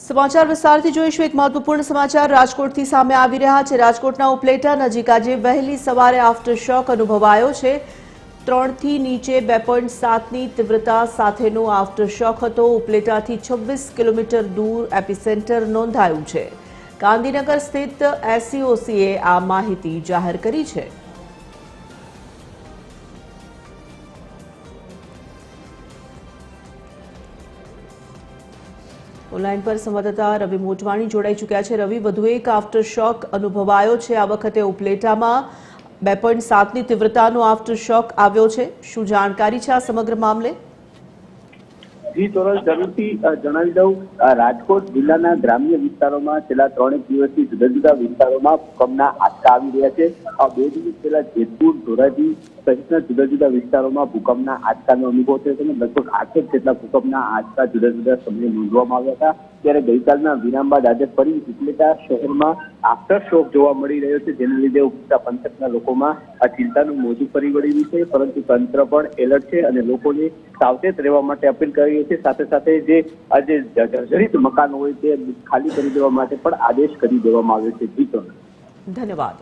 સમાચાર વિસ્તારથી જોઈશું એક મહત્વપૂર્ણ સમાચાર. રાજકોટથી સામે આવી રહ્યા છે. રાજકોટના ઉપલેટા નજીક આજે વહેલી સવારે આફ્ટર શોક અનુભવાયો છે. ત્રણથી નીચે બે પોઈન્ટ સાતની તીવ્રતા સાથેનો આફ્ટર શોક હતો. ઉપલેટાથી છવ્વીસ કિલોમીટર દૂર એપિસેન્ટર નોંધાયું છે. ગાંધીનગર સ્થિત એસસીઓસીએ આ માહિતી જાહેર કરી છે. ઓનલાઈન પર સંવાદદાતા રવિ મોટવાણી જોડાઈ ચૂક્યા છે. રવિ, વધુ એક આફ્ટર શોક અનુભવાયો છે. આ વખતે ઉપલેટામાં બે પોઈન્ટ સાતની તીવ્રતાનો આફ્ટર શોક આવ્યો છે. શું જાણકારી છે આ સમગ્ર મામલે? જી, ચોરસ જરૂરથી જણાવી દઉં. રાજકોટ જિલ્લાના ગ્રામ્ય વિસ્તારોમાં છેલ્લા ત્રણેક દિવસથી જુદા જુદા વિસ્તારોમાં ભૂકંપના આંચકા આવી રહ્યા છે. બે દિવસ પહેલા જેતપુર, ધોરાજી સહિતના જુદા જુદા વિસ્તારોમાં ભૂકંપના આંચકાનો અનુભવ થયો હતો અને લગભગ આઠેક જેટલા ભૂકંપના આંચકા જુદા જુદા સમયે નોંધવામાં આવ્યા હતા. ત્યારે ગઈકાલના વિરામ બાદ આજે ફરી ઉપલેટા શહેરમાં આફ્ટર શોક જોવા મળી રહ્યો છે, જેના લીધે ઉપલેટા પંથકના લોકોમાં આ ચિંતાનું મોજું ફરી વળ્યું છે, પરંતુ તંત્ર પણ એલર્ટ છે અને લોકોને સાવચેત રહેવા માટે અપીલ કરી છે. સાથે સાથે જે આ જે, જર્જરિત મકાન હોય તે ખાલી કરી દેવા માટે પણ આદેશ કરી દેવામાં આવ્યો છે. જીતો ધન્યવાદ.